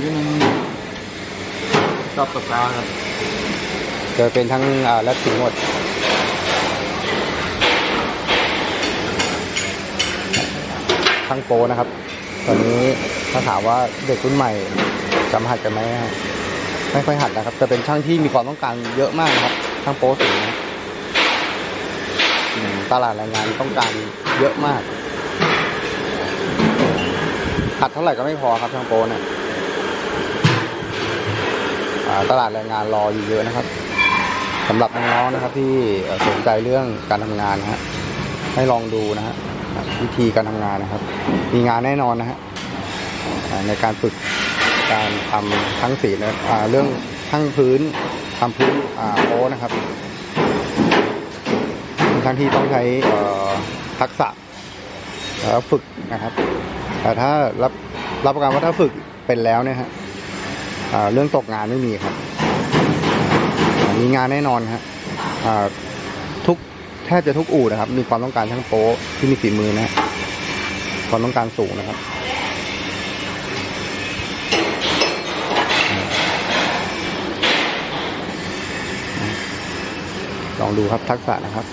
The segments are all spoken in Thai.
นี่มันชอบตกปลาครับจะเป็นทั้งอ่าและถึงหมดทั้งโปนะครับ ตอนนี้ถ้าถามว่าเด็กรุ่นใหม่จำหัดกันไหมฮะไม่ค่อยหัดนะครับแต่เป็นช่างที่มีความต้องการเยอะมากครับช่างโปรสีนะตลาดแรงงานต้องการเยอะมากหัดเท่าไหร่ก็ไม่พอครับช่างโปรเนี่ย ตลาดแรงงานรออยู่เยอะนะครับสำหรับน้องๆนะครับที่สนใจเรื่องการทำงานนะฮะให้ลองดูนะฮะวิธีการทำงานนะครับ มีงานแน่นอนนะฮะในการฝึกการทำทั้งสีนะอ่เรื่องทั้งพื้นทำพื้นโป๊นะครับทั้งที่ต้องใช้ทักษะแล้วฝึกนะครับ แต่ถ้ารับรับประกันว่าถ้าฝึกเป็นแล้วเนี่ยฮะ เรื่องตกงานไม่มีครับ มีงานแน่นอนครับทุกแทบจะทุกอู่นะครับ มีความต้องการช่างโป๊ที่มีฝีมือนะความต้องการสูงนะครับลองดูครับทักษะนะครับ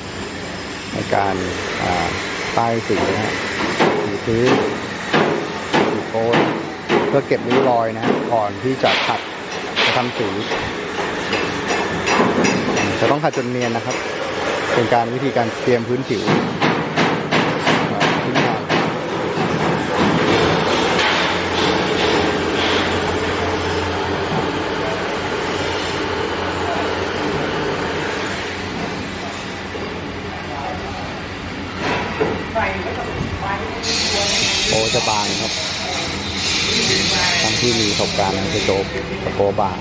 ในการอ่าป้ายสีนะฮะสีพื้นสีโค้ดเพื่อเก็บริ้วรอยนะก่อนที่จะขัดจะทำสี จะต้องขัดจนเนียนนะครับ เป็นการวิธีการเตรียมพื้นผิวพื้นงานโปจะบางครับ ทั้งที่มีประสบการณ์จะโจบโปบาง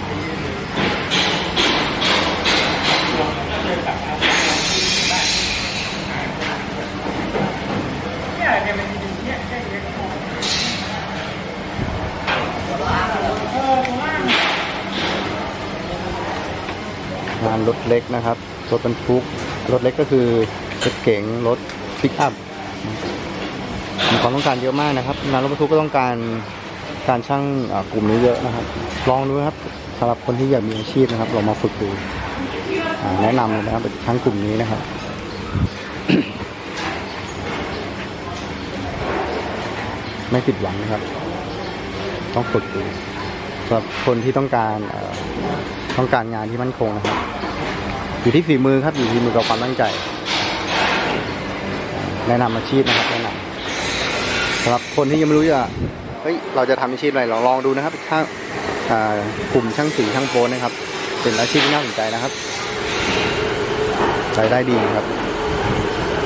านรถเล็กนะครับ รถบรรทุก รถเล็กก็คือรถเก๋ง รถปิกอัพมีความต้องการเยอะมากนะครับงานรถบรรทุกก็ต้องการ การช่างกลุ่มนี้เยอะนะครับ ลองดูครับสำหรับคนที่อยากมีอาชีพนะครับเรามาฝึกดูอ่าแนะนำเลยนะครับช่างกลุ่มนี้นะครับไม่ผิดหวังนะครับ ต้องฝึกดูสำหรับคนที่ต้องการต้องการงานที่มั่นคงนะครับ อยู่ที่ฝีมือครับอยู่ที่มือกับความตั้งใจแนะนำอาชีพนะครับแนะนำสำหรับคนที่ยังไม่รู้จะ เฮ้ยเราจะทำอาชีพอะไรลองลองดูนะครับช่างกลุ่มช่างสีช่างโพสนะครับ เป็นอาชีพที่น่าสนใจนะครับรายได้ดีครับ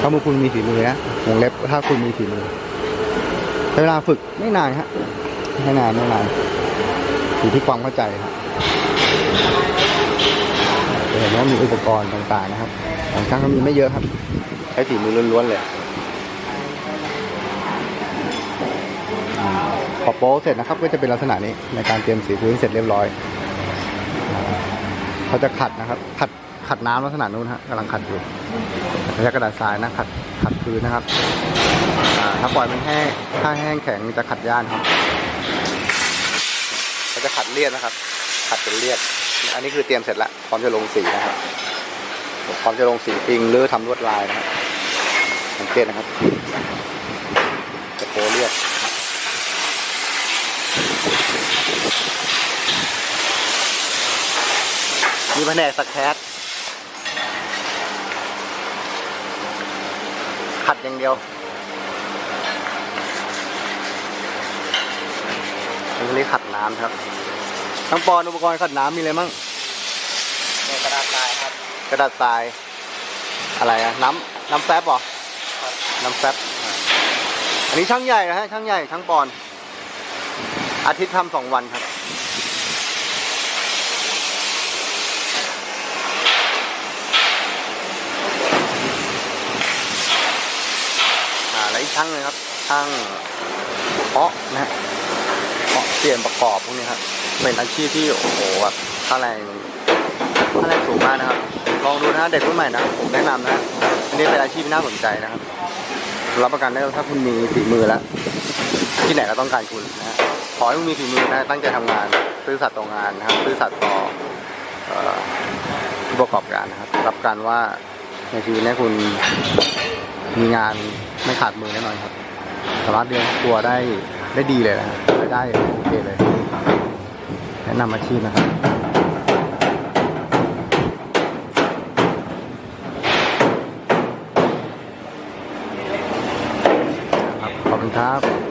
ถ้ามือคุณมีฝีมือนะวงเล็บถ้าคุณมีฝีมือใช้เวลาฝึกไม่นานฮะไม่นานไม่นานอยู่ที่ความเข้าใจครับจะเห็นว่ามีอุปกรณ์ต่างๆนะครับของช่างก็มีไม่เยอะครับใช้ฝีมือล้วนๆเลย พอโป๊เสร็จนะครับก็จะเป็นลักษณะนี้ในการเตรียมสีพื้นเสร็จเรียบร้อยเขาจะขัดนะครับ ขัดขัดน้ำลักษณะนู้นฮะกำลังขัดอยู่ใช้กระดาษทรายนะขัดขัดพื้นนะครับถ้าปล่อยมันแห้งถ้าแห้งแข็งจะขัดยานครับเขาจะขัดเลียดนะครับ ขัดเป็นเลียด อันนี้คือเตรียมเสร็จแล้วพร้อมจะลงสีนะครับพร้อมจะลงสีปิงหรือทำลวดลายนะครับสังเกตนะครับจะโคเรียบมี แผนกสแครขัดอย่างเดียวอันนี้ขัดน้ำครับ ทั้งปอนอุปกรณ์ขัดน้ำมีอะไรมั่งเนี่ยกระดาษทรายครับ กระดาษทราย อะไรอะน้ำน้ำแฟบเหรอน้ำแฟบอันนี้ช่างใหญ่นะฮะช่างใหญ่ช่างปอน อาทิตย์ทำสองวันครับ อ่าแล้วอีก ช่างหนึงครับช่างเพาะนะฮะเพาะเปลี่ยนประกอบพวกนี้ครับเป็นอาชีพที่โอ้โหแบบค่าแรงค่าแรงสูงมากนะครับลองดูนะเด็กรุ่นใหม่นะผมแนะนำนะอันนี้เป็นอาชีพที่น่าสนใจนะครับรับประกันได้ถ้าคุณมีฝีมือแล้วที่ไหนก็ต้องการคุณนะฮะขอให้คุณมีฝีมือนะตั้งใจทำงานซื่อสัตย์ต่องานนะครับซื่อสัตย์ต่อเอ่อผู้ประกอบการนะครับ รับการว่า ในชีวิตเนี้คุณมีงานไม่ขาดมือแน่นอนครับ สามารถเลี้ยงตัวได้ได้ดีเลยนะครับได้โอเคเลย แนะนำอาชีพนะครับครับขอบคุณครับ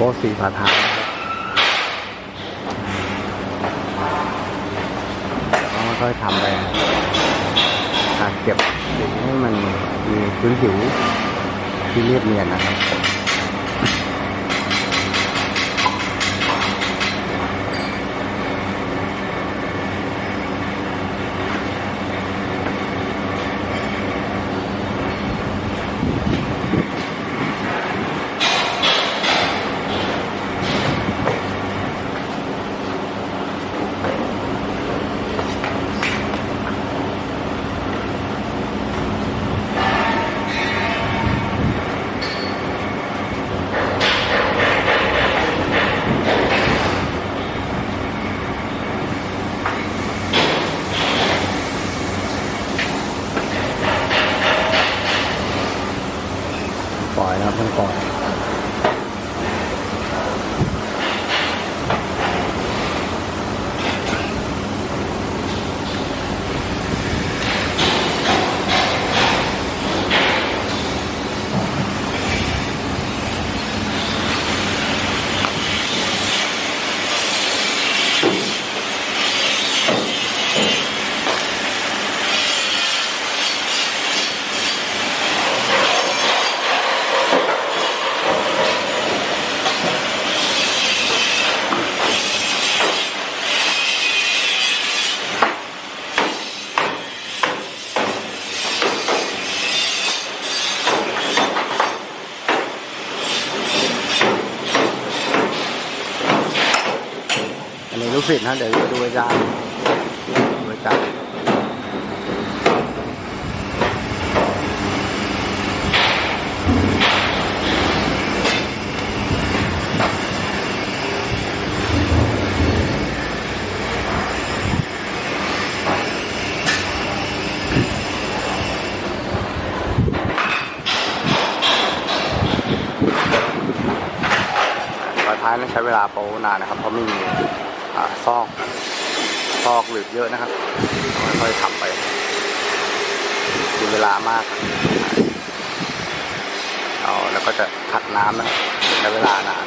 โป๊สีผาทางนะครับค่อยๆทำไปการเก็บสีให้มันมีพื้นผิวที่เรียบเนียนนะครับ อันนี้ลูกศิษย์นะเดี๋ยวดูอาจารย์ดูอาจารย์ท้ายนั้นใช้เวลาโป๊นานนะครับ เพราะไม่มี ซอก ซอกหลืบเยอะนะครับ ค่อยๆทำไปมีเวลามากครับเอาแล้วก็จะขัดน้ำนะใช้เวลานาน